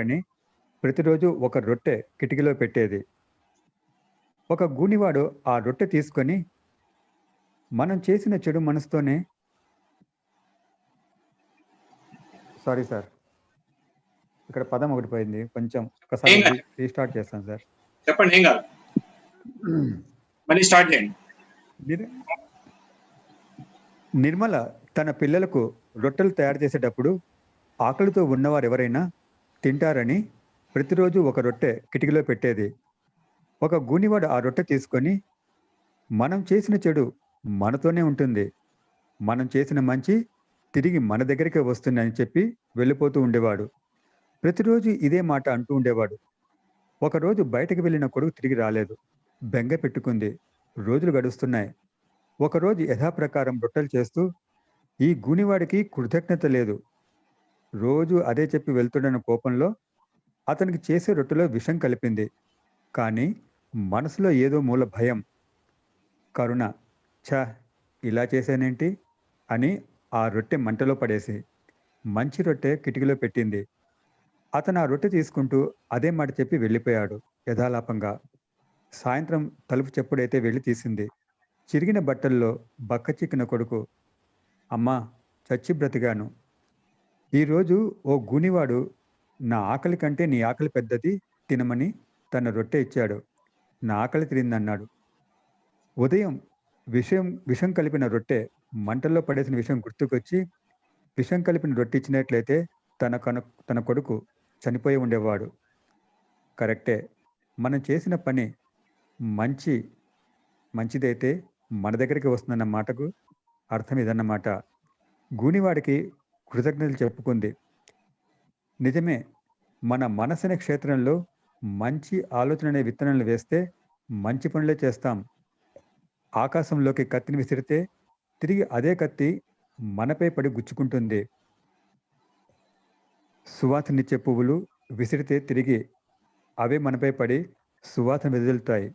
అని ప్రతిరోజు ఒక రొట్టె కిటికీలో పెట్టేది. ఒక గూనివాడు ఆ రొట్టె తీసుకొని మనం చేసిన చెడు మనసుతోనే సారీ సార్. ఇక్కడ పదం ఒకటి పోయింది. కొంచెం ఒకసారి. రీస్టార్ట్ చేస్తాను సార్. చెప్పండి ఏం కాదు. మళ్ళీ స్టార్ట్ చేయండి. నిర్- నిర్మల తన పిల్లలకు రొట్టెలు తయారు చేసేటప్పుడు ఆకలితో ఉన్నవారు ఎవరైనా తింటారని ప్రతిరోజు ఒక రొట్టె కిటికీలో పెట్టేది. ఒక గూనివాడు ఆ రొట్టె తీసుకొని మనం చేసిన చెడు మనతోనే ఉంటుంది. మనం చేసిన మంచి తిరిగి మన దగ్గరికే వస్తుందని చెప్పి వెళ్ళిపోతూ ఉండేవాడు. ప్రతిరోజు ఇదే మాట అంటూ ఉండేవాడు. ఒకరోజు బయటకు వెళ్ళిన కొడుకు తిరిగి రాలేదు. బెంగ పెట్టుకుంది. రోజులు గడుస్తున్నాయి. ఒకరోజు యథాప్రకారం రొట్టెలు చేస్తూ ఈ గూనివాడికి కృతజ్ఞత లేదు. రోజు అదే చెప్పి వెళ్తుండని కోపంలో అతనికి చేసే రొట్టెలో విషం కలిపింది. కానీ మనసులో ఏదో మూల భయం. కరుణ. ఛ! ఇలా చేశానేంటి? అని ఆ రొట్టె మంటలో పడేసి మంచి రొట్టె కిటికీలో పెట్టింది. అతను ఆ రొట్టె తీసుకుంటూ అదే మాట చెప్పి వెళ్ళిపోయాడు యథాలాపంగా. సాయంత్రం తలుపు చెప్పుడైతే వెళ్ళి తీసింది. చిరిగిన బట్టల్లో బక్క చిక్కిన కొడుకు. అమ్మా! చచ్చి బ్రతిగాను ఈరోజు ఓ గూనివాడు నా ఆకలి కంటే నీ ఆకలి పెద్దది తినమని తన రొట్టె ఇచ్చాడు. నా ఆకలి తిరిందన్నాడు ఉదయం విషయం విషం కలిపిన రొట్టె మంటల్లో పడేసిన విషయం గుర్తుకొచ్చి విషం కలిపిన రొట్టె ఇచ్చినట్లయితే తన కను తన కొడుకు చనిపోయి ఉండేవాడు. కరెక్టే. మనం చేసిన పని మంచి మంచిదైతే మన దగ్గరికి వస్తుందన్న మాటకు అర్థం ఇదన్నమాట. గూనివాడికి కృతజ్ఞతలు చెప్పుకుంది. నిజమే మన మనసునే క్షేత్రంలో మంచి ఆలోచన అనే విత్తనాలు వేస్తే మంచి పనులే చేస్తాం. ఆకాశంలోకి కత్తిని విసిరితే తిరిగి అదే కత్తి మనపై పడి గుచ్చుకుంటుంది. సువాసనిచ్చే పువ్వులు విసిరితే తిరిగి అవే మనపై పడి సువాసన వెదులుతాయి